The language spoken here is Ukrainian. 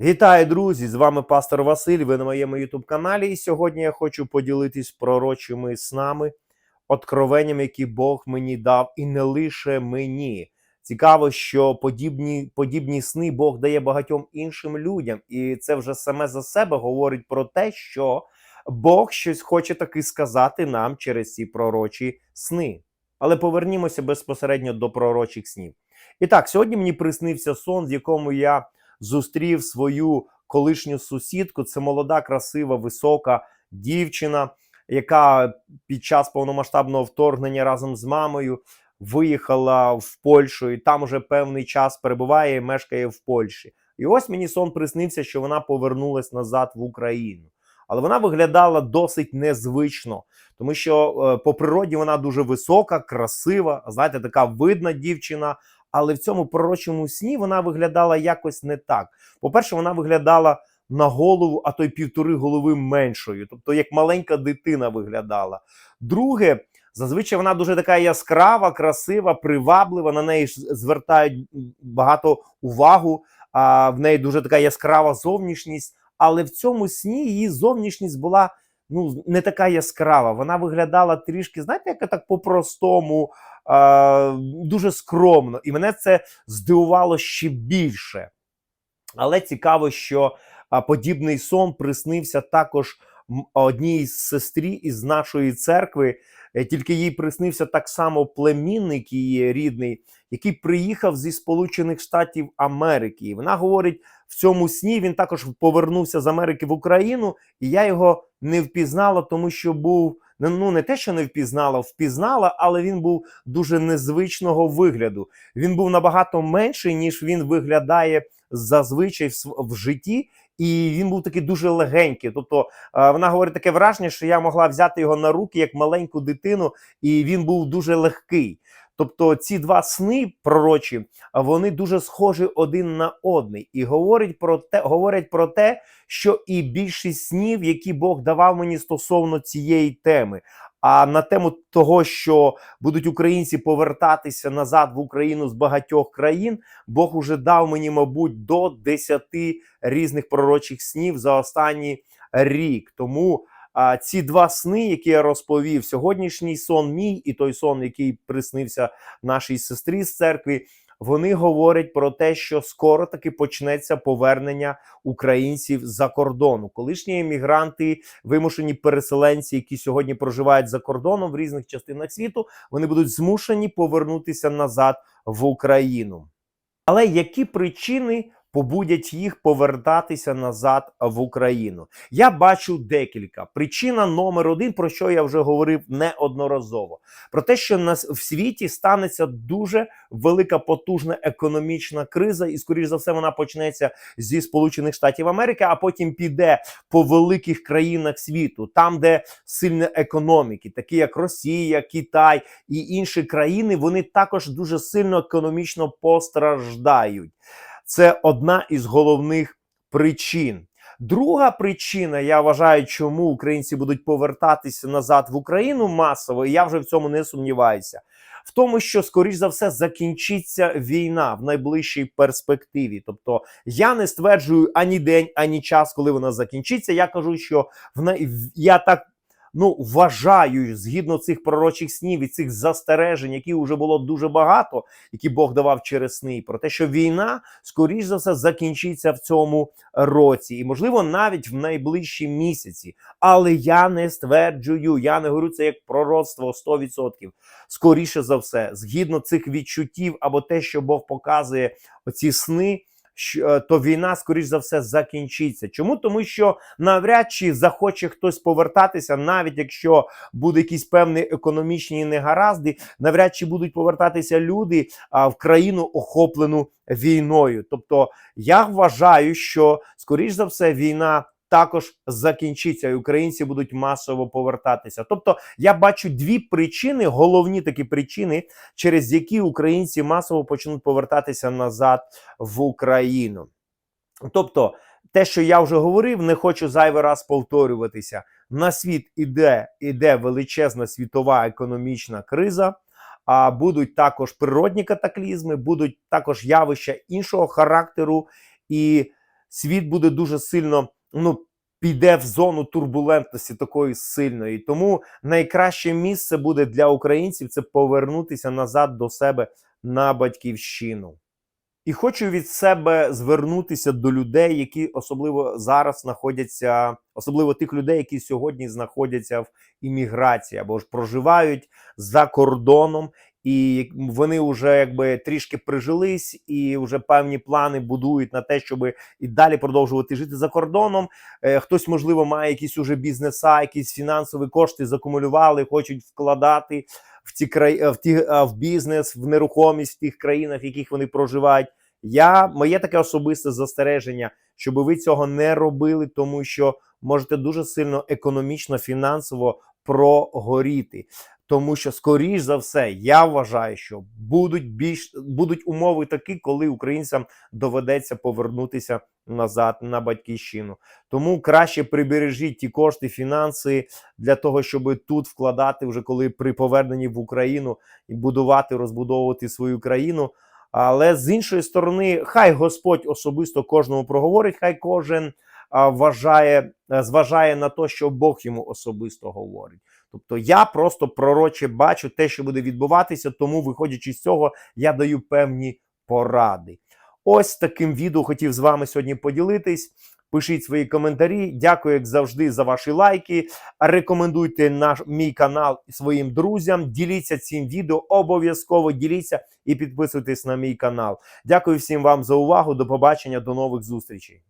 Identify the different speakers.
Speaker 1: Вітаю, друзі! З вами пастор Василь. Ви на моєму youtube каналі. І сьогодні я хочу поділитись пророчими снами, откровенням, які Бог мені дав, і не лише мені. Цікаво, що подібні, подібні сни Бог дає багатьом іншим людям, і це вже саме за себе говорить про те, що Бог щось хоче таки сказати нам через ці пророчі сни. Але повернімося безпосередньо до пророчих снів. І так, сьогодні мені приснився сон, в якому я зустрів свою колишню сусідку. Це молода, красива, висока дівчина, яка під час повномасштабного вторгнення разом з мамою виїхала в Польщу, і там уже певний час перебуває і мешкає в Польщі. І ось мені сон приснився, що вона повернулась назад в Україну. Але вона виглядала досить незвично, тому що е, по природі вона дуже висока, красива, знаєте, така видна дівчина. Але в цьому пророчому сні вона виглядала якось не так. По-перше, вона виглядала на голову, а то й півтори голови меншою, тобто як маленька дитина виглядала. Друге, зазвичай вона дуже така яскрава, красива, приваблива. На неї звертають багато увагу. А в неї дуже така яскрава зовнішність. Але в цьому сні її зовнішність була ну не така яскрава. Вона виглядала трішки, знаєте, як так по-простому, е, дуже скромно. І мене це здивувало ще більше. Але цікаво, що подібний сон приснився також одній з сестрі із нашої церкви. Е, Тільки їй приснився так само племінник її рідний, який приїхав зі Сполучених Штатів Америки. І вона говорить, в цьому сні він також повернувся з Америки в Україну, і я його не впізнала, тому що був ну не те, що не впізнала, впізнала, але він був дуже незвичного вигляду. Він був набагато менший, ніж він виглядає зазвичай в, житті. І він був такий дуже легенький. Тобто е, вона говорить таке враження, що я могла взяти його на руки як маленьку дитину, і він був дуже легкий. Тобто ці два сни пророчі, вони дуже схожі один на одний, і говорять про те, говорять про те, що і більшість снів, які Бог давав мені стосовно цієї теми. А на тему того, що будуть українці повертатися назад в Україну з багатьох країн, Бог уже дав мені, мабуть, до 10 різних пророчих снів за останній рік. Тому а, ці два сни, які я розповів, сьогоднішній сон мій і той сон, який приснився нашій сестрі з церкви, вони говорять про те, що скоро таки почнеться повернення українців за кордону. Колишні емігранти, вимушені переселенці, які сьогодні проживають за кордоном в різних частинах світу, вони будуть змушені повернутися назад в Україну. Але які причини побудять їх повертатися назад в Україну? Я бачу декілька. Причина номер один, про що я вже говорив неодноразово: про те, що нас в світі станеться дуже велика потужна економічна криза, і скоріш за все вона почнеться зі Сполучених Штатів Америки, а потім піде по великих країнах світу, там, де сильні економіки, такі як Росія, Китай і інші країни, вони також дуже сильно економічно постраждають. Це одна із головних причин. Друга причина, я вважаю, чому українці будуть повертатися назад в Україну масово, і я вже в цьому не сумніваюся. В тому, що скоріш за все закінчиться війна в найближчій перспективі. Тобто я не стверджую ані день, ані час, коли вона закінчиться. Я кажу, що в най... я так ну вважаю, згідно цих пророчих снів і цих застережень, які вже було дуже багато, які Бог давав через сни, про те, що війна скоріш за все закінчиться в цьому році, і можливо навіть в найближчі місяці. Але я не стверджую, я не говорю це як пророцтво 100%. Скоріше за все, згідно цих відчуттів або те, що Бог показує оці сни. Е, То війна, скоріш за все, закінчиться. Чому? Тому що навряд чи захоче хтось повертатися, навіть якщо буде якісь певні економічні негаразди, навряд чи будуть повертатися люди в країну охоплену війною. Тобто, я вважаю, що скоріш за все війна. Також закінчиться, і українці будуть масово повертатися. Тобто, я бачу дві причини, головні такі причини, через які українці масово почнуть повертатися назад в Україну. Тобто, те, що я вже говорив, не хочу зайвий раз повторюватися. На світ іде, іде величезна світова економічна криза. А будуть також природні катаклізми, будуть також явища іншого характеру, і світ буде дуже сильно ну, піде в зону турбулентності такої сильної. Тому найкраще місце буде для українців це повернутися назад до себе на батьківщину. І хочу від себе звернутися до людей, які особливо зараз знаходяться, особливо тих людей, які сьогодні знаходяться в імміграції або ж проживають за кордоном, і вони вже якби трішки прижились, і вже певні плани будують на те, щоб і далі продовжувати жити за кордоном. Е, Хтось, можливо, має якісь уже бізнеса, якісь фінансові кошти закумулювали, хочуть вкладати в ті краї в ті е, в бізнес, в нерухомість в тих країнах, в яких вони проживають. Я моє таке особисте застереження, щоб ви цього не робили, тому що можете дуже сильно економічно, фінансово прогоріти. Тому що, скоріш за все, я вважаю, що будуть більш будуть умови такі, коли українцям доведеться повернутися назад на батьківщину. Тому краще прибережіть ті кошти, фінанси для того, щоб тут вкладати, вже коли при поверненні в Україну і будувати, розбудовувати свою країну. Але з іншої сторони, хай Господь особисто кожному проговорить, хай кожен а, вважає, зважає на те, що Бог йому особисто говорить. Тобто я просто пророче бачу те, що буде відбуватися, тому, виходячи з цього, я даю певні поради. Ось таким відео хотів з вами сьогодні поділитись. Пишіть свої коментарі. Дякую, як завжди, за ваші лайки. Рекомендуйте наш мій канал своїм друзям. Діліться цим відео, обов'язково діліться і підписуйтесь на мій канал. Дякую всім вам за увагу. До побачення, до нових зустрічей.